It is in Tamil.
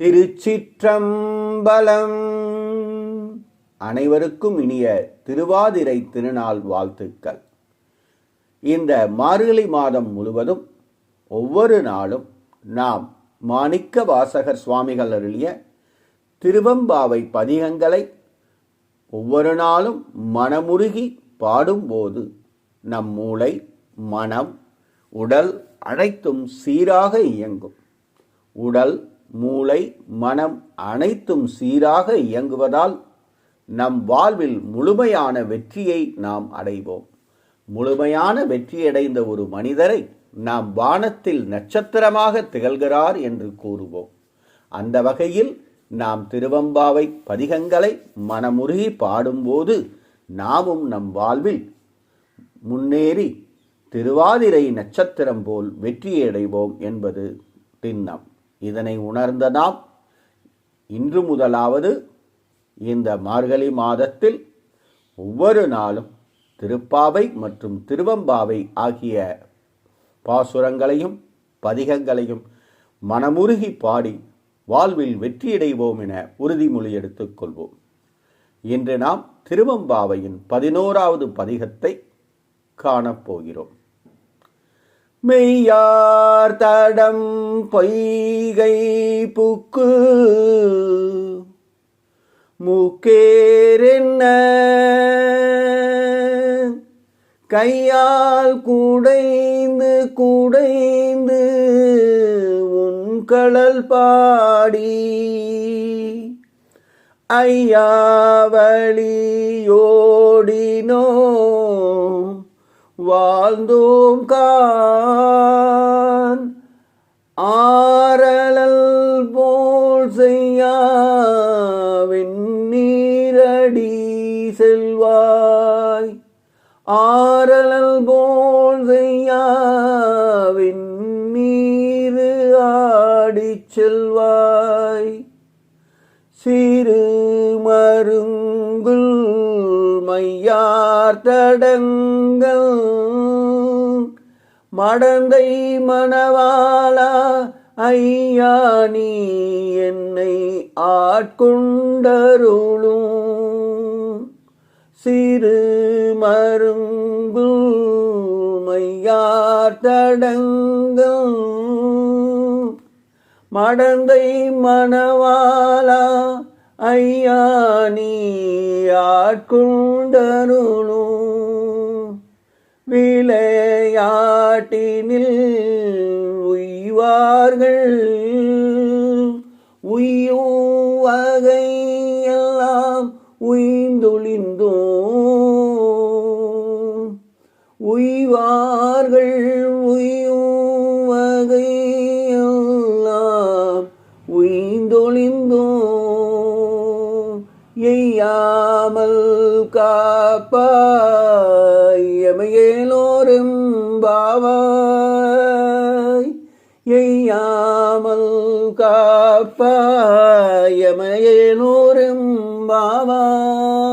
திருச்சிற்றம்பலம். அனைவருக்கும் இனிய திருவாதிரை திருநாள் வாழ்த்துக்கள். இந்த மார்கழி மாதம் முழுவதும் ஒவ்வொரு நாளும் நாம் மாணிக்க வாசகர் சுவாமிகள் அருளிய திருவம்பாவை பதிகங்களை ஒவ்வொரு நாளும் மனமுருகி பாடும்போது நம் மூளை மனம் உடல் அனைத்தும் சீராக இயங்கும். உடல் மூளை மனம் அனைத்தும் சீராக இயங்குவதால் நம் வாழ்வில் முழுமையான வெற்றியை நாம் அடைவோம். முழுமையான வெற்றியடைந்த ஒரு மனிதரை நாம் வானத்தில் நட்சத்திரமாக திகழ்கிறார் என்று கூறுவோம். அந்த வகையில் நாம் திருவம்பாவை பதிகங்களை மனமுருகி பாடும்போது நாமும் நம் வாழ்வில் முன்னேறி திருவாதிரை நட்சத்திரம் போல் வெற்றியடைவோம் என்பது திண்ணம். இதனை உணர்ந்த நாம் இன்று முதலாவது இந்த மார்கழி மாதத்தில் ஒவ்வொரு நாளும் திருப்பாவை மற்றும் திருவம்பாவை ஆகிய பாசுரங்களையும் பதிகங்களையும் மனமுருகி பாடி வாழ்வில் வெற்றியடைவோம் என உறுதிமொழி எடுத்துக்கொள்வோம் இன்று நாம் திருவம்பாவையின் பதினோராவது பதிகத்தை காணப்போகிறோம் மெய்யார் தடம் பொய்கை புக்கு. முக்கேரென்ன கையால் குடைந்து குடைந்து உன் கடல் பாடி. ஐயாவளியோடினோ வாழ்ந்தோம் கான். ஆரலல் போல் செய்யாவின் நீரடி செல்வாய். ஆரலல் போல் செய்யாவின் நீரு ஆடிச் செல்வாய். சிறு மருங்குல் மையார் மடந்தை மணவாளா ஐயா நீ என்னை ஆட்கொண்டருளும். சிறு மருங்குல் மையார்த்தடங்கள் மடந்தை மணவாளா ஐயா நீ ஆட்கொண்டருளும். விளையாட்டினில் உய்வார்கள். உய்யும் வகையெல்லாம் உய்ந்தொழிந்தோம். உய்வார்கள் உய்யும் எய்யாமல் காப்பாயமையேலோரும் பாவாய். எய்யாமல் காப்பாயமையேலோரும் பாவாய்.